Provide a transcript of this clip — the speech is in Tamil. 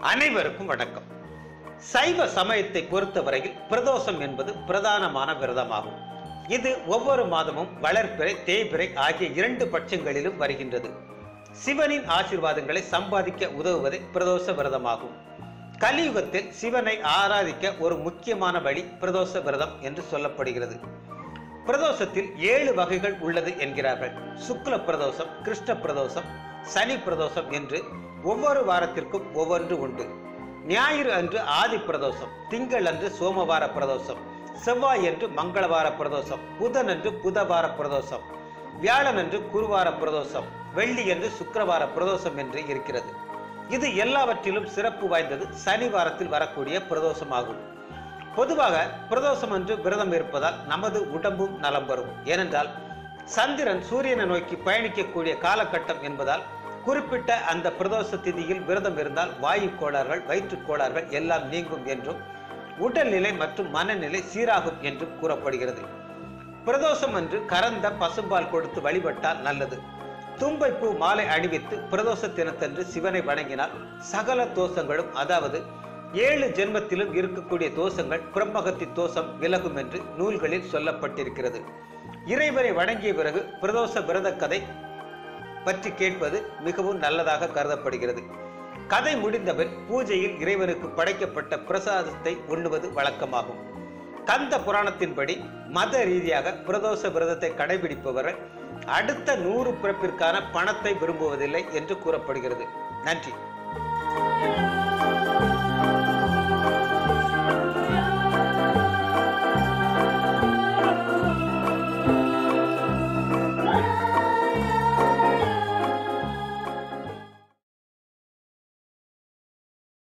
அனைவருக்கும் வணக்கம். சைவ சமயத்தை பொறுத்தவரையில் பிரதோஷம் என்பது பிரதானமான விரதமாகும். இது ஒவ்வொரு மாதமும் வளர்ப்பிறை தேய்பிறை ஆகிய இரண்டு பட்சங்களிலும் வருகின்றது. சிவனின் ஆசிர்வாதங்களை சம்பாதிக்க உதவுவதே பிரதோஷ விரதமாகும். கலியுகத்தில் சிவனை ஆராதிக்க ஒரு முக்கியமான வழி பிரதோஷ விரதம் என்று சொல்லப்படுகிறது. பிரதோஷத்தில் ஏழு வகைகள் உள்ளது என்கிறார்கள். சுக்ல பிரதோஷம் கிருஷ்ண பிரதோஷம் சனி பிரதோஷம் என்று ஒவ்வொரு வாரத்திற்கும் ஒவ்வொன்று உண்டு. ஞாயிறு அன்று ஆதி பிரதோஷம் திங்கள் அன்று சோமவார பிரதோஷம் செவ்வாய் அன்று மங்களவார பிரதோஷம் புதன் அன்று புதவார பிரதோஷம் வியாழன் அன்று குருவார பிரதோஷம் வெள்ளி என்று சுக்கரவார பிரதோஷம் என்று இருக்கிறது. இது எல்லாவற்றிலும் சிறப்பு வாய்ந்தது சனி வாரத்தில் வரக்கூடிய பிரதோஷமாகும். பொதுவாக பிரதோஷம் அன்று விரதம் இருப்பதால் நமது உடம்பும் நலம் வரும் ஏனென்றால் சந்திரன் சூரியனை நோக்கி பயணிக்கக்கூடிய காலகட்டம் என்பதால் குறிப்பிட்ட அந்த பிரதோஷ திதியில் விரதம் இருந்தால் வாயு கோளாறுகள் வயிற்றுக் கோளாறுகள் எல்லாம் நீங்கும் என்றும் உடல்நிலை மற்றும் மனநிலை சீராகும் என்றும் கூறப்படுகிறது. பிரதோஷம் அன்று கறந்த பசும்பால் கொடுத்து வழிபட்டால் நல்லது. தும்பை பூ மாலை அணிவித்து பிரதோஷ தினத்தன்று சிவனை வணங்கினால் சகல தோஷங்களும் அதாவது ஏழு ஜென்மத்திலும் இருக்கக்கூடிய தோஷங்கள் குரம்பகத்தி தோஷம் விலகும் என்று நூல்களில் சொல்லப்பட்டிருக்கிறது. இறைவனை வணங்கிய பிறகு பிரதோஷ விரத கதை பற்றி கேட்பது மிகவும் நல்லதாக கருதப்படுகிறது. கதை முடிந்தபின் பூஜையில் இறைவனுக்கு படைக்கப்பட்ட பிரசாதத்தை உண்ணுவது வழக்கமாகும். கந்த புராணத்தின்படி மத ரீதியாக பிரதோஷ விரதத்தை கடைபிடிப்பவர்கள் அடுத்த நூறு பிறப்பிற்கான பணத்தை விரும்புவதில்லை என்று கூறப்படுகிறது. நன்றி.